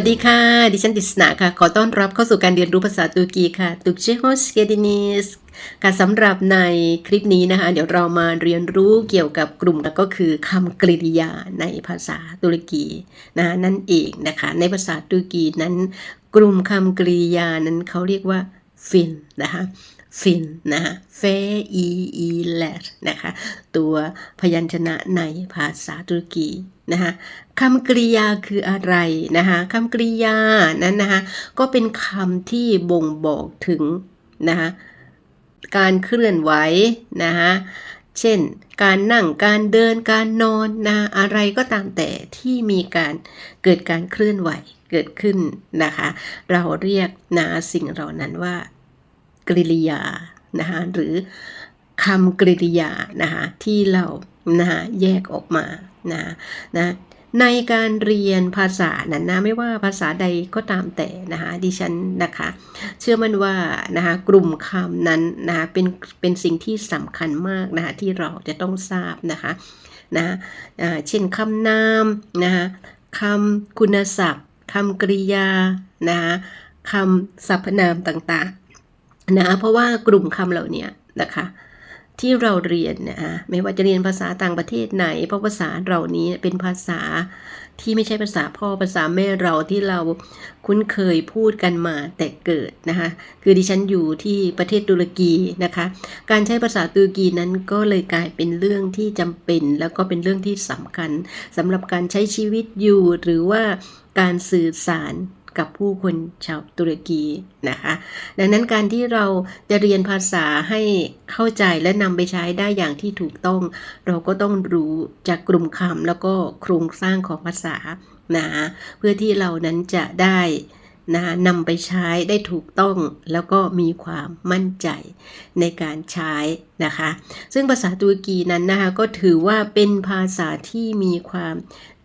วัสดีค่ะ ดิฉันดิสนาค่ะ ขอต้อนรับเข้าสู่การเรียนรู้ภาษาตุรกีค่ะตุกเชโฮสเกดินิสค่ะสำหรับในคลิปนี้นะคะ เดี๋ยวเรามาเรียนรู้เกี่ยวกับกลุ่มก็คือคำกริยาในภาษาตุรกีนะนั่นเองนะคะ ในภาษาตุรกีนั้น กลุ่มคำกริยานั้นเขาเรียกว่า ฟินนะคะฟินนะคะเฟอีอีแลนะคะตัวพยัญชนะในภาษาตุรกีนะคะคำกริยาคืออะไรนะคะคำกริยานั้นนะคะก็เป็นคำที่บ่งบอกถึงนะคะการเคลื่อนไหวนะคะ เช่น การนั่งการเดินการนอนนะอะไรก็ตามแต่ที่มีการเกิดการเคลื่อนไหวเกิดขึ้นนะคะ เราเรียกนะสิ่งเหล่านั้นว่า กริยานะคะหรือคำกริยานะคะที่เรานะแยกออกมานะนะ ในการเรียนภาษานั้นนะไม่ว่าภาษาใดก็ตามแต่นะคะดิฉันนะคะเชื่อมั่นว่านะคะกลุ่มคำนั้นนะคะเป็นเป็นสิ่งที่สำคัญมากนะคะที่เราจะต้องทราบนะคะนะเช่นคำนามนะคะคำคุณศัพท์คำกริยานะคะคำสรรพนามต่างๆนะเพราะว่ากลุ่มคำเหล่านี้นะคะ ที่เราเรียนนะฮะไม่ว่าจะเรียนภาษาต่างประเทศไหน เพราะภาษาเรานี้เป็นภาษาที่ไม่ใช่ภาษาพ่อภาษาแม่เราที่เราคุ้นเคยพูดกันมาแต่เกิดนะคะคือดิฉันอยู่ที่ประเทศตุรกีนะคะ การใช้ภาษาตุรกีนั้นก็เลยกลายเป็นเรื่องที่จำเป็น แล้วก็เป็นเรื่องที่สำคัญสำหรับการใช้ชีวิตอยู่หรือว่าการสื่อสาร กับผู้คนชาวตุรกีนะคะ ดังนั้นการที่เราจะเรียนภาษาให้เข้าใจและนำไปใช้ได้อย่างที่ถูกต้อง เราก็ต้องรู้จากกลุ่มคำแล้วก็โครงสร้างของภาษานะเพื่อที่เรานั้นจะได้ นะนำไปใช้ได้ถูกต้องแล้วก็มีความมั่นใจในการใช้นะคะ ซึ่งภาษาตุรกีนั้นนะคะก็ถือว่าเป็นภาษาที่มีความ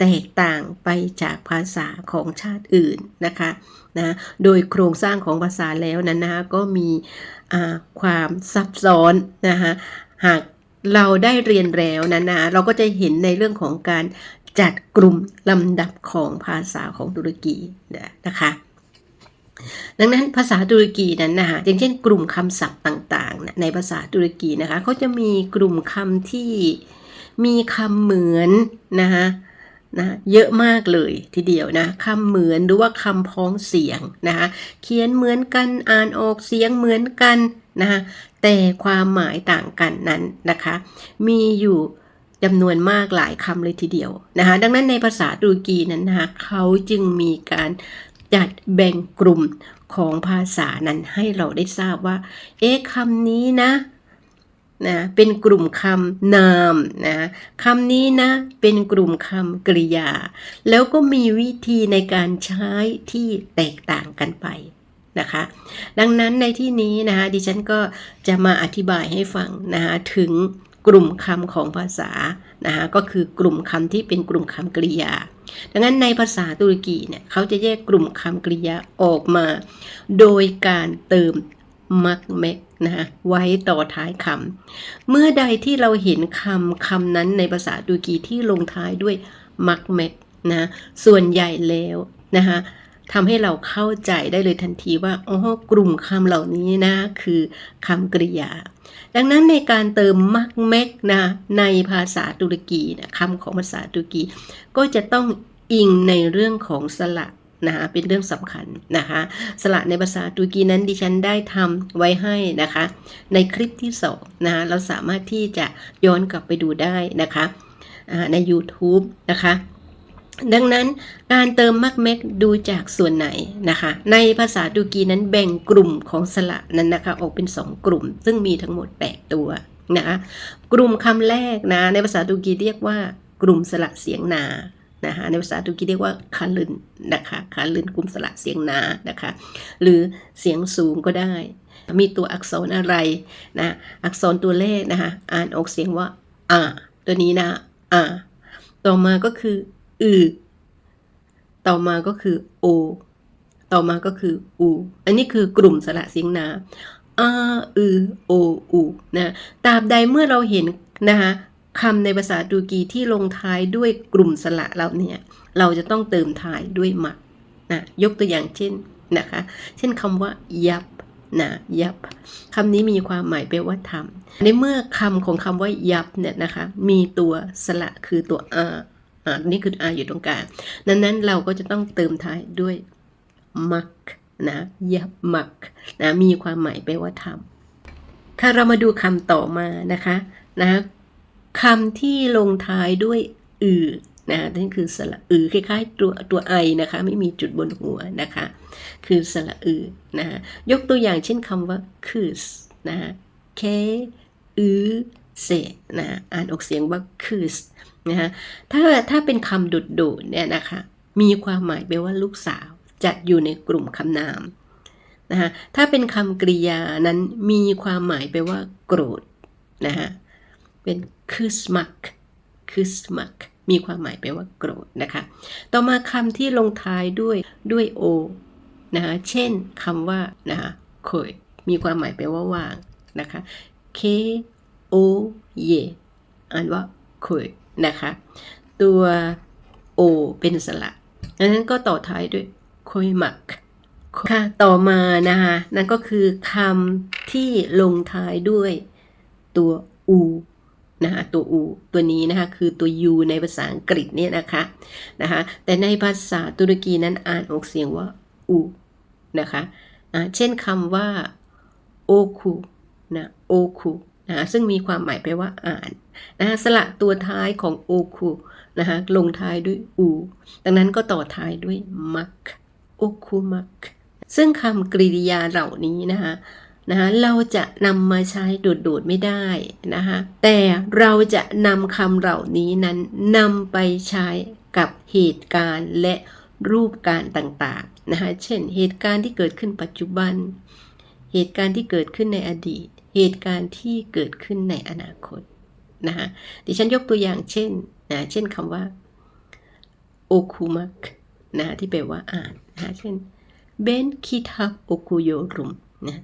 แตกต่างไปจากภาษาของชาติอื่นนะคะนะโดยโครงสร้างของภาษาแล้วนั้นนะคะก็มีความซับซ้อนนะคะหากเราได้เรียนแล้วนะนะเราก็จะเห็นในเรื่องของการจัดกลุ่มลำดับของภาษาของตุรกีนะคะ ดังนั้นภาษาตุรกีนั้นนะคะอย่างเช่นกลุ่มคำศัพท์ต่างๆ ในภาษาตุรกีนะคะเขาจะมีกลุ่มคำที่มีคำเหมือนนะคะนะเยอะมากเลยทีเดียวนะคำเหมือนหรือว่าคำพ้องเสียงนะคะเขียนเหมือนกันอ่านออกเสียงเหมือนกันนะคะแต่ความหมายต่างกันนั้นนะคะ มีอยู่จำนวนมากหลายคำเลยทีเดียวนะคะดังนั้นในภาษาตุรกีนั้นนะคะเขาจึงมีการ จัดแบ่งกลุ่มของภาษานั้นให้เราได้ทราบว่า เอ๊ะคำนี้นะนะเป็นกลุ่มคำนามนะคำนี้นะเป็นกลุ่มคำกริยา แล้วก็มีวิธีในการใช้ที่แตกต่างกันไปนะคะ ดังนั้นในที่นี้นะคะดิฉันก็จะมาอธิบายให้ฟังนะคะถึง กลุ่มคำของภาษานะคะก็คือกลุ่มคำที่เป็นกลุ่มคำกริยา ดังนั้นในภาษาตุรกีเนี่ยเขาจะแยกกลุ่มคำกริยาออกมา โดยการเติมมักเมกนะไว้ต่อท้ายคำเมื่อใดที่เราเห็นคำคำนั้นในภาษาตุรกีที่ลงท้ายด้วยมักเมกนะส่วนใหญ่แล้วนะคะทำให้เราเข้าใจได้เลยทันทีว่าอ๋อกลุ่มคำเหล่านี้นะคือคำกริยา ดังนั้นในการเติมมักเมกนะในภาษาตุรกีนะคำของภาษาตุรกี ก็จะต้องอิงในเรื่องของสระนะคะเป็นเรื่องสำคัญนะคะสระในภาษาตุรกีนั้นดิฉันได้ทำไว้ให้นะคะ ในคลิปที่สองนะคะเราสามารถที่จะย้อนกลับไปดูได้นะคะใน YouTube นะคะ ดังนั้นการเติมมักเม็กดูจากส่วนไหนนะคะ ในภาษาตุรกีนั้นแบ่งกลุ่มของสระนั้นนะคะออกเป็น 2 กลุ่ม ซึ่งมีทั้งหมด 8 ตัวนะคะกลุ่มคำแรกนะในภาษาตุรกีเรียกว่ากลุ่มสระเสียงนานะคะในภาษาตุรกีเรียกว่าคาลึนนะคะคาลึนกลุ่มสระเสียงนานะคะ หรือเสียงสูงก็ได้ มีตัวอักษรอะไรนะอักษรตัวแรกนะคะอ่านออกเสียงว่าอ่าตัวนี้นะอ่าต่อมาก็คือ อือ ต่อมาก็คือโอ ต่อมาก็คืออู อันนี้คือกลุ่มสระเสียงนาอาอือ โอ อู นะ ตราบใดเมื่อเราเห็นนะคะคำในภาษาตุรกีที่ลงท้ายด้วยกลุ่มสระเราเนี่ย เราจะต้องเติมท้ายด้วยมักนะยกตัวอย่างเช่นนะคะ เช่นคำว่า ยับนะยับคำนี้มีความหมายแปลว่าทำในเมื่อคำของคำว่ายับเนี่ยนะคะ มีตัวสระคือตัว r อ่านี่คือ r อยู่ตรงกลางดังนั้นเราก็จะต้องเติมท้ายด้วยมักนะยับมักนะมีความหมายแปลว่าทำค่ะเรามาดูคำต่อมานะคะนะคำที่ลงท้ายด้วยอือนะนั่นคือสระอือคล้ายๆตัวตัวไอนะคะ ไม่มีจุดบนหัวนะคะ คือสระอือนะะยกตัวอย่างเช่นคำว่า kus นะเคอือเสนะอ่านออกเสียงว่า kus นะฮะถ้าถ้าเป็นคำโดดๆเนี่ยนะคะมีความหมายแปลว่าลูกสาวจะอยู่ในกลุ่มคำนามนะคะถ้าเป็นคำกริยานั้นมีความหมายแปลว่าโกรธนะคะเป็น kusmak kusmak มีความหมายแปลว่าโกรธนะคะ ต่อมาคำที่ลงท้ายด้วยด้วย o นะคะเช่นคำว่านะคะโคยมีความหมายแปลว่าวางนะคะ k o y อ่านว่าโคย นะคะ ตัว o เป็นสระดังนั้นก็ต่อท้ายด้วยโคยหมักค่ะ ต่อมานะคะนั่นก็คือคำที่ลงท้ายด้วยตัว u นะคะตัว u ตัวนี้นะคะคือตัว u ในภาษาอังกฤษเนี่ยนะคะนะคะแต่ในภาษาตุรกีนั้นอ่านออกเสียงว่า u นะคะอ่าเช่นคำว่า oku นะ oku นะซึ่งมีความหมายไปว่าอ่านนะคะสระตัวท้ายของ oku นะคะลงท้ายด้วย u ดังนั้นก็ต่อท้ายด้วย mak oku mak ซึ่งคำกริยาเหล่านี้นะคะนะคะเราจะนำมาใช้โดดๆไม่ได้นะคะแต่เราจะนำคำเหล่านี้นั้นนำไปใช้กับเหตุการณ์และรูปการต่างๆนะคะเช่นเหตุการณ์ที่เกิดขึ้นปัจจุบัน เหตุการณ์ที่เกิดขึ้นในอดีต เหตุการณ์ที่เกิดขึ้นในอนาคตนะคะดิฉันยกตัวอย่างเช่นนะเช่นคำว่าโอคุมักนะที่แปลว่าอ่านนะเช่นเบนคิทับโอคุโยรุมนะ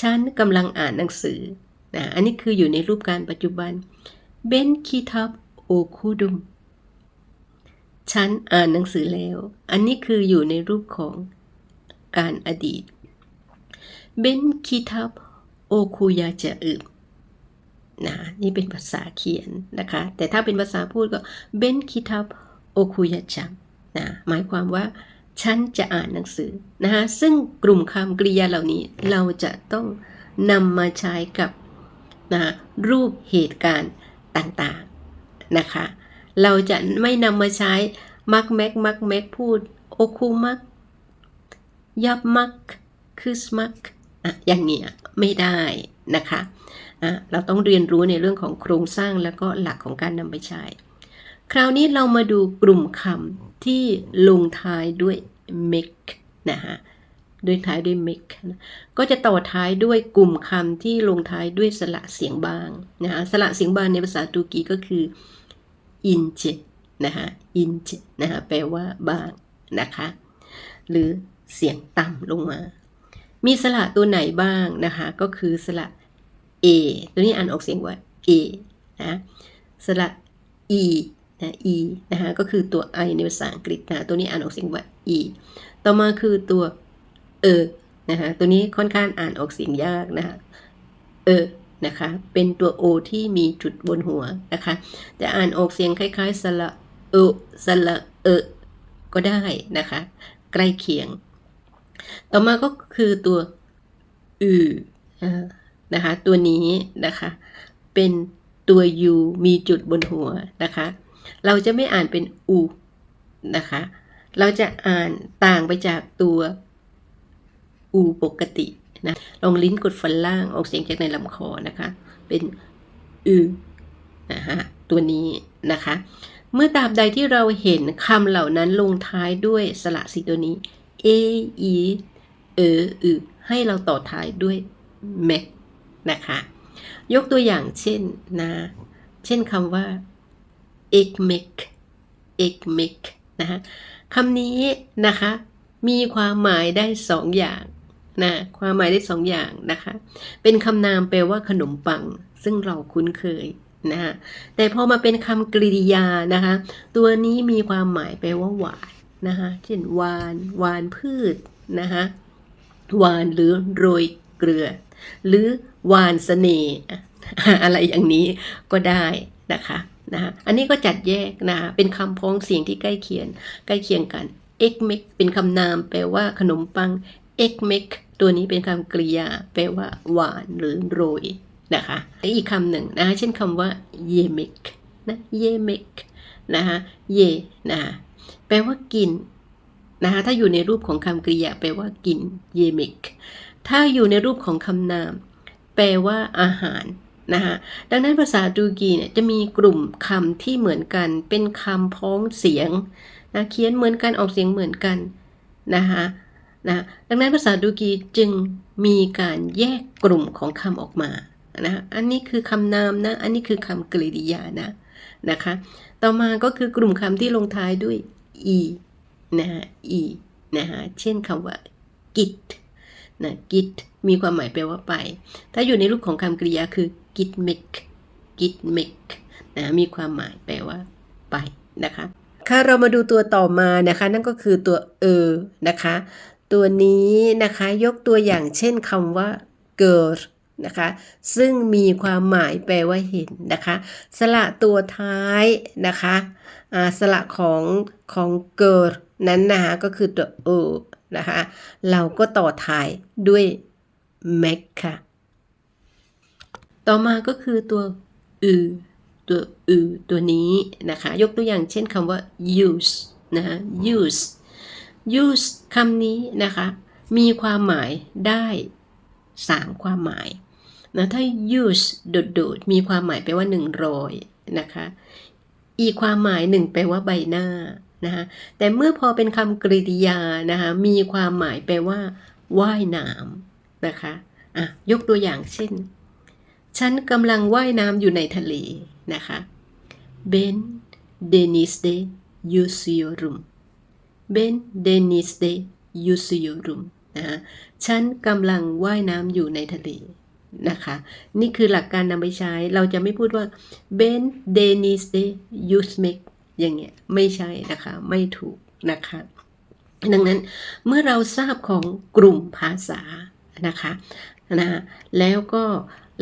ฉันกำลังอ่านหนังสือนะอันนี้คืออยู่ในรูปการปัจจุบันเบนคิทับโอคุดุมฉันอ่านหนังสือแล้ว อันนี้คืออยู่ในรูปของการอดีตเบนคิทับ โอคุยาจะอึมนะนี่เป็นภาษาเขียนนะคะ แต่ถ้าเป็นภาษาพูดก็เบนคิทับโอคุยาจัมนะหมายความว่า ฉันจะอ่านหนังสือนะคะซึ่งกลุ่มคำกริยาเหล่านี้เราจะต้องนำมาใช้กับนะรูปเหตุการณ์ต่างๆนะคะ เราจะไม่นำมาใช้มักแม็กมักแม็กพูดโอคูมักยับมักคืสมัก อะอย่างเงี้ยไม่ได้นะคะอะเราต้องเรียนรู้ในเรื่องของโครงสร้างแล้วก็หลักของการนำไปใช้ คราวนี้เรามาดูกลุ่มคำที่ลงท้ายด้วย make นะฮะด้วยท้ายด้วย make นะก็จะต่อท้ายด้วยกลุ่มคำที่ลงท้ายด้วยสระเสียงบางนะฮะสระเสียงบางในภาษาตุรกีก็คือ ince นะคะอินจนะคะแปลว่าบางนะคะ หรือเสียงต่ำลงมา มีสระตัวไหนบ้างนะคะ ก็คือสระ a ตัวนี้อ่านออกเสียงว่า a นะสระ e นะ e นะคะก็คือตัว i ในภาษาอังกฤษนะตัวนี้อ่านออกเสียงว่า e ต่อมาคือตัวเอนะคะตัวนี้ค่อนข้างอ่านออกเสียงยากนะคะเออนะคะเป็นตัว o ที่มีจุดบนหัวนะคะจะอ่านออกเสียงคล้าย ๆ สระเออสระเออก็ได้นะคะ ใกล้เคียง ต่อมาก็คือตัวอือนะคะ ตัวนี้นะคะ เป็นตัว u มีจุดบนหัวนะคะ เราจะไม่อ่านเป็นอูนะคะ เราจะอ่านต่างไปจากตัวอูปกตินะลองลิ้นกดฟันล่างออกเสียงจากในลำคอนะคะ เป็นอือนะคะตัวนี้นะคะ เมื่อตาบใดที่เราเห็นคำเหล่านั้นลงท้ายด้วยสระสีตัวนี้ a e เอออือให้เราต่อท้ายด้วย m a c นะคะ ยกตัวอย่างเช่นนะ เช่นคำว่า egg make egg make นะคะคำนี้นะคะ มีความหมายได้สองอย่างนะความหมายได้สองอย่างนะคะ เป็นคำนามแปลว่าขนมปัง ซึ่งเราคุ้นเคยนะฮะแต่พอมาเป็นคำกริยานะคะ ตัวนี้มีความหมายแปลว่าหวาน นะคะเช่นหวานหวานพืชนะคะหวานหรือโรยเกลือ หรือหวานเสน่ห์อะไรอย่างนี้ก็ได้นะคะนะคะอันนี้ก็จัดแยกนะคะเป็นคำพ้องเสียงที่ใกล้เคียงใกล้เคียงกัน e g m e k เป็นคำนามแปลว่าขนมปัง e g m e k ตัวนี้เป็นคำกริยา แปลว่า หวานหรือโรยนะคะและอีกคำหนึ่งนะคะเช่นคำว่า yemek นะ yemek นะคะเยนะคะ แปลว่ากินนะคะถ้าอยู่ในรูปของคำกริยาแปลว่ากิน yemek ถ้าอยู่ในรูปของคำนาม แปลว่าอาหารนะคะดังนั้นภาษาตูกีเนี่ยจะมีกลุ่มคำที่เหมือนกัน เป็นคำพ้องเสียงนะเขียนเหมือนกันออกเสียงเหมือนกันนะคะนะดังนั้นภาษาตูกีจึงมีการแยกกลุ่มของคำออกมานะอันนี้คือคำนามนะ อันนี้คือคำกริยานะ นะคะ ต่อมาก็คือกลุ่มคำที่ลงท้ายด้วย e นะฮะ e นะฮะ เช่นคำว่า git นะ git มีความหมายแปลว่าไป ถ้าอยู่ในรูปของคำกริยาคือ git make git make นะมีความหมายแปลว่าไปนะคะค่ะเรามาดูตัวต่อมานะคะ นั่นก็คือตัวเออนะคะ ตัวนี้นะคะยกตัวอย่างเช่นคำว่า girl นะคะ ซึ่งมีความหมายแปลว่าเห็นนะคะ สระตัวท้ายนะคะอ่าสระของของ girl นั้นนะคะก็คือตัวเออนะคะเราก็ต่อท้ายด้วย mac ค่ะต่อมาก็คือตัวอือตัวอือตัวนี้นะคะ ยกตัวอย่างเช่นคำว่า use นะคะ use use คำนี้นะคะ มีความหมายได้ 3 ความหมาย นะถ้า use โดดๆมีความหมายแปลว่า100นะคะอีกความหมายหนึ่งแปลว่าใบหน้านะคะแต่เมื่อพอเป็นคำกริยานะคะมีความหมายแปลว่าว่ายน้ำนะคะอะยกตัวอย่างเช่น ฉันกำลังว่ายน้ำอยู่ในทะเลนะคะ Ben Deniz de yüzüyorum Ben Deniz de yüzüyorum นะะฉันกำลังว่ายน้ำอยู่ในทะเล นะคะ นี่คือหลักการนำไปใช้ เราจะไม่พูดว่า Ben Deniz de yüzmek อย่างเงี้ย ไม่ใช่นะคะ ไม่ถูกนะคะ ดังนั้นเมื่อเราทราบของกลุ่มภาษานะคะนะแล้วก็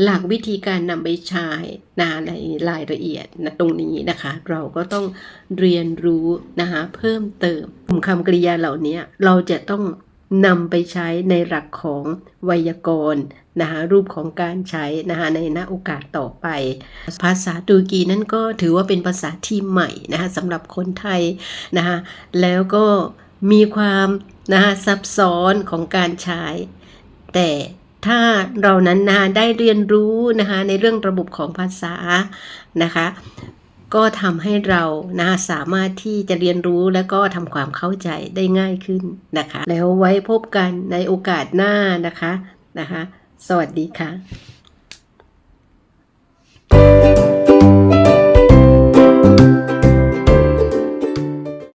หลักวิธีการนำไปใช้นะในรายละเอียดนะตรงนี้นะคะ เราก็ต้องเรียนรู้นะคะเพิ่มเติมกลุ่มคำกริยาเหล่านี้เราจะต้อง นำไปใช้ในหลักของไวยากรณ์นะคะรูปของการใช้นะคะในณโอกาสต่อไป ภาษาตูกีนั่นก็ถือว่าเป็นภาษาที่ใหม่นะคะสำหรับคนไทยนะคะแล้วก็มีความนะคะซับซ้อนของการใช้ แต่ถ้าเรานั้นนะได้เรียนรู้นะคะในเรื่องระบบของภาษานะคะ ก็ทำให้เรานะสามารถที่จะเรียนรู้และก็ทำความเข้าใจได้ง่ายขึ้นนะคะ แล้วไว้พบกันในโอกาสหน้านะคะนะคะ สวัสดีค่ะ